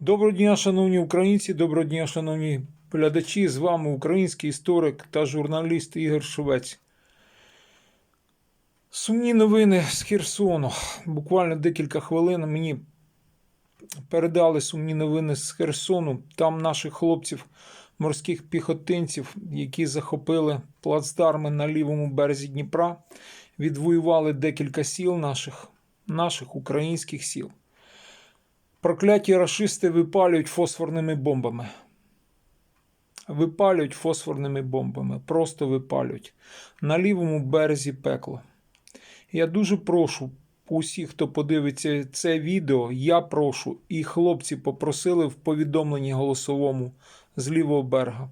Доброго дня, шановні українці, доброго дня, шановні глядачі. З вами український історик та журналіст Ігор Швець. Сумні новини з Херсону. Буквально декілька хвилин мені передали сумні новини з Херсону. Там наших хлопців, морських піхотинців, які захопили плацдарми на лівому березі Дніпра, відвоювали декілька сіл наших, наших українських сіл. Прокляті рашисти випалюють фосфорними бомбами. Випалюють фосфорними бомбами, просто випалюють на лівому березі пекло. Я дуже прошу усіх, хто подивиться це відео, я прошу, і хлопці попросили в повідомленні голосовому з лівого берега.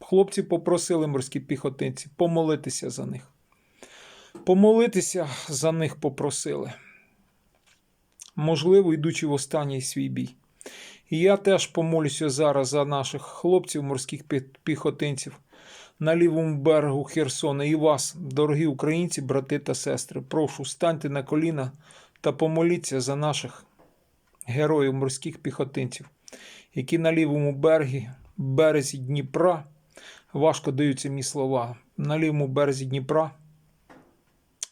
Хлопці попросили морські піхотинці помолитися за них. Помолитися за них попросили можливо, йдучи в останній свій бій. І я теж помолюся зараз за наших хлопців, морських піхотинців на лівому берегу Херсона і вас, дорогі українці, брати та сестри. Прошу, станьте на коліна та помоліться за наших героїв морських піхотинців, які на лівому берегі, березі Дніпра, важко даються мені слова, на лівому березі Дніпра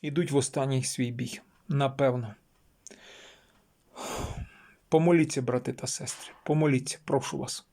йдуть в останній свій бій. Напевно. Помоліться, брати та сестри, помоліться, прошу вас.